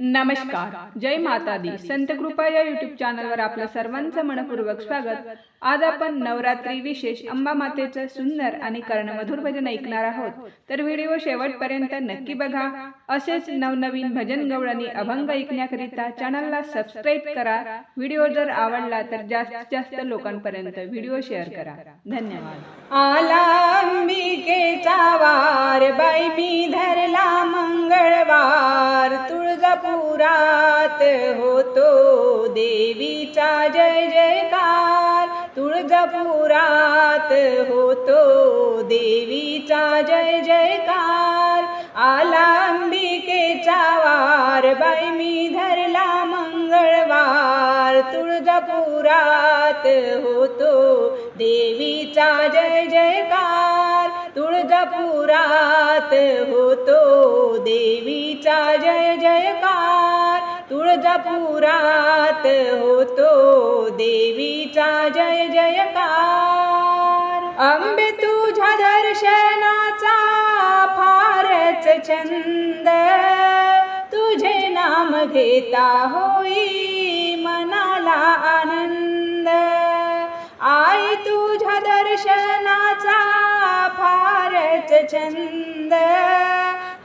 नमस्कार. जय माता दी संत कृपा या युट्यूब चॅनलवर आपलं सर्वांचं मनपूर्वक स्वागत. आज आपण नवरात्री विशेष अंबा मातेचं सुंदर आणि कर्णमधुर भजन ऐकणार आहोत. तर व्हिडिओ शेवटपर्यंत नक्की बघा. असेच नवनवीन भजन गवळणी अभंग ऐकण्याकरिता चॅनलला सबस्क्राईब करा. व्हिडिओ जर आवडला तर जास्तीत जास्त लोकांपर्यंत व्हिडिओ शेअर करा. धन्यवाद. आला अंबिकेचा वार बाई मी धरला मंगळवार. तुळजापुरात होतो देवीचा जय जयकार. तुळजापुरात होतो देवीचा जय जयकार. आला अंबिकेचा वार बाई मी धरला मंगळवार. तुळजापुरात होतो देवीचा जय जयकार. तुळजापुरात होतो देवीचा जय जयकार. तुळजापुरात होतो देवीचा जय जयकार. अंबे तुझ्या दर्शनाचा फारच छंद. तुझे नाम घेता होई मनाला आनंद. आई तुझ्या दर्शना छंद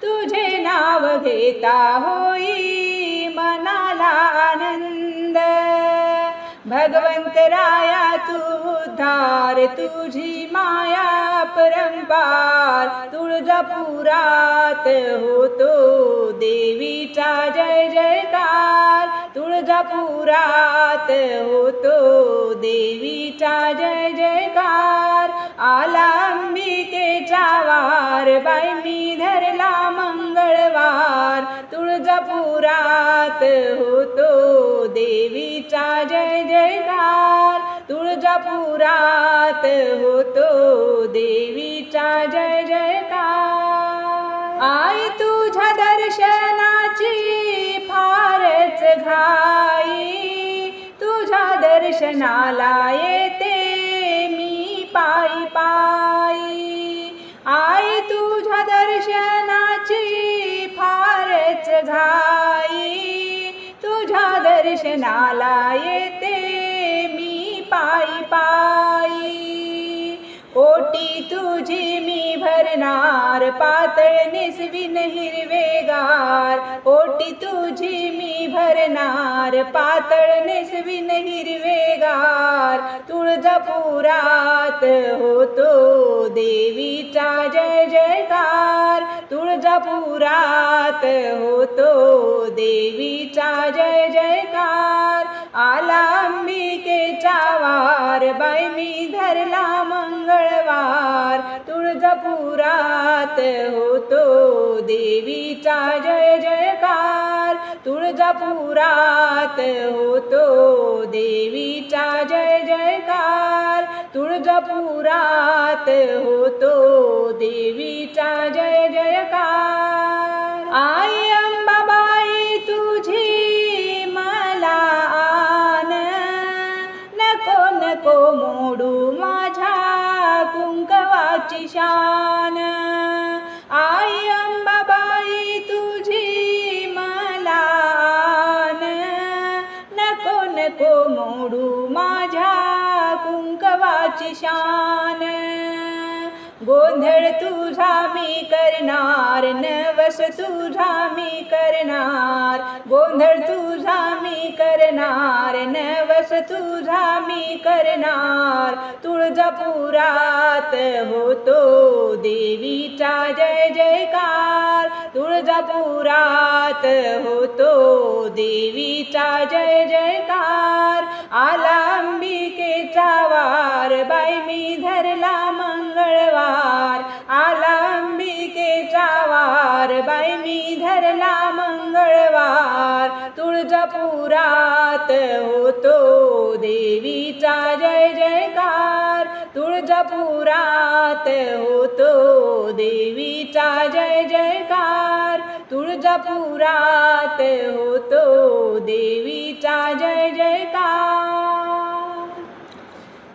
तुझे नाव घेता होई मनाला आनंद. भगवंत राया तू उद्धार तुझी माया परंपार तुळजापुरात होतो देवीचा जय जयकार. तुळजापुरात होतो देवीचा जय जयकार. आला वार मी धरला मंगळवार. तुळजापुरात होतो देवीचा जय जयकार. तुळजापुरात होतो देवीचा जय तुझ्या दर्शनाची फारच घाई. तुझ्या दर्शनाला येते मी पायी पायी. ओटी तुझी मी भरणार पातळ निसविन हिरवेगार. ओटी तुझी मी भरणार पातळ निसविन हिरवेगार. तुळजापुरात होतो देवीचा जय जयकार. तुळजापुरात होतो देवीचा जय जयकार. आला अंबिकेचा वार बाई मी धरला पुरात होतो देवीचा जय जयकार. तुळजापुरात होतो देवीचा जय जयकार. तुळजापुरात होतो देवीचा जय जयकार. आई अंबाबाई तुझी मला आन नको नको मोडू माझ्या कुंकवाची शान. नको मोडू माझ्या कुंकवाची शान. गोंधळ तुझा मी करणार नवस तुझा मी करणार. गोंधळ तुझा मी करणार तुझा मी करणार. तुळजापुरात होतो देवीचा जय जयकार. तुळजापुरात होतो देवीचा जय जयकार. आला अंबिकेचा वार बाई मी धरला मंगळवार. आला अंबिकेचा वार बाई मी धरला मंगळवार. तुळजापुरात होतो तुळजापुरात होतो देवीचा जय जयकार. तुळजापुरात होतो देवीचा जय जयकार.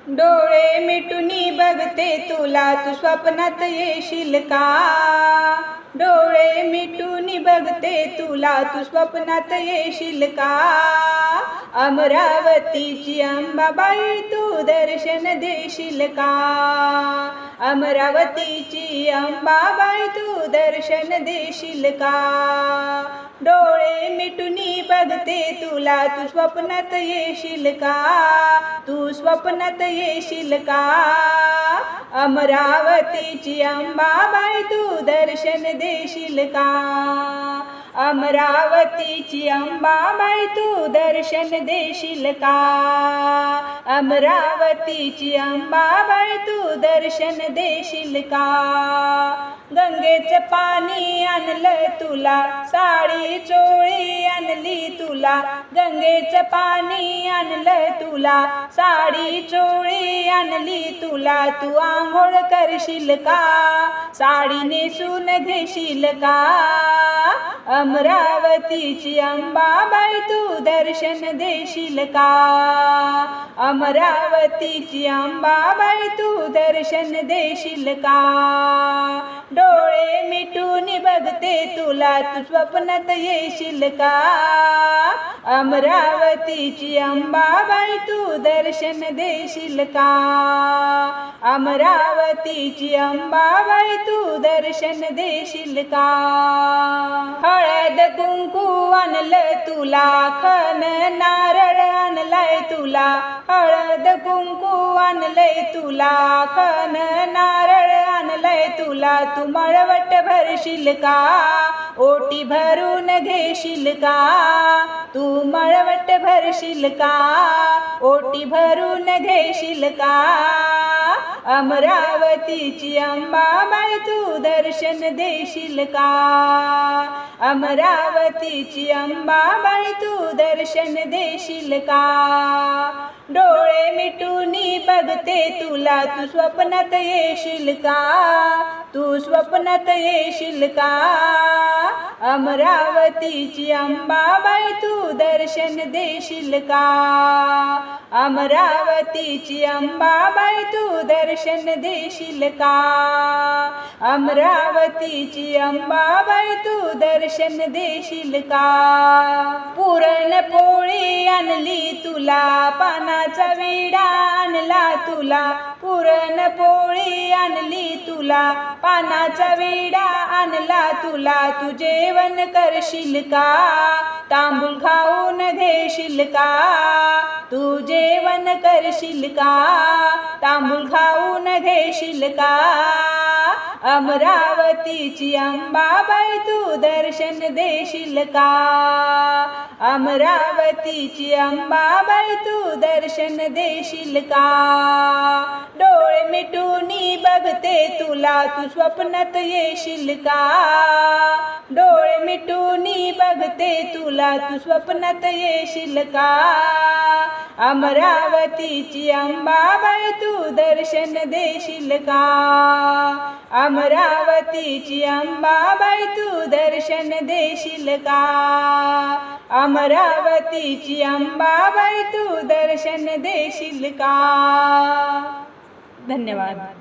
डोळे मिटूनी बघते तुला तू स्वप्नात येशील का? डोळे मिटून बघते तुला तू स्वप्नात येशील का? अमरावतीची अंबाबाई तू दर्शन देशील का? अमरावतीची अंबाबाई तू दर्शन देशील का? डोळे मिटूनी बघते तुला तू स्वप्नात येशील का? तू स्वप्नात येशील का? अमरावतीची अंबाबाई तू दर्शन देशील का? अमरावतीची अंबाबाई तू दर्शन देशील का? अमरावतीची अंबाबाई तू दर्शन देशील का? गंगेचं पाणी आणलं तुला. साडी चोळी आणली तुला. गंगेचं पाणी आणलं तुला. साडी चोळी आणली तुला. तू आंघोळ करशील का? साडी नेसून घेशील का? अमरावतीची अंबाबाई तू दर्शन देशील का? अमरावतीची अंबाबाई तू दर्शन देशील का? डोळे मिटून बघते तुला तू स्वप्नात येशील का? अमरावतीची अंबाबाई तू दर्शन देशील का? अमरावतीची अंबाबाई तू दर्शन देशील का? हळद कुंकू आणलं तुला खन नारळ आणलाय तुला. हळद कुंकू आणलंय तुला खन नारळ आणलंय तुला. तू मळवट भरशील का? ओटी भरून घेशील का? तू मळवट भरशील का? ओटी भरून घेशील का? अमरावतीची अंबा अंबाबाई तू दर्शन देशील का? अमरावतीची अंबा अंबाबाई तू दर्शन देशील का? डोळे मिटूनी बघते तुला तू स्वप्नात येशील का? तू स्वप्नात येशील का? अमरावतीची अंबा बाळ तू तू दर्शन देशील का? अमरावतीची अंबाबाई तू दर्शन देशील का? अमरावतीची अंबाबाई तू दर्शन देशील का? पुरणपोळी आणली तुला पानाचा विडा आणला तुला. पुरणपोळी आणली तुला. पानाचा विडा आणला तुला. तू जेवण करशील का? तांबूल खाऊन घेशील का? तू जेवण करशील का? तांबूल खाऊन घेशील का? अमरावतीची अंबाबाई तू दर्शन देशील का? अमरावतीची अंबाबाई तू दर्शन देशील का? डोळे मिटूनी बघते तुला तू स्वप्नात येशील का? डोळे मिटूनी बघते तुला तू स्वप्नात येशील का? अमरावतीची अंबाबाई तू दर्शन देशील का? अमरावतीची अंबाबाई तू दर्शन देशील का? अमरावतीची अंबाबाई तू दर्शन देशील का? धन्यवाद.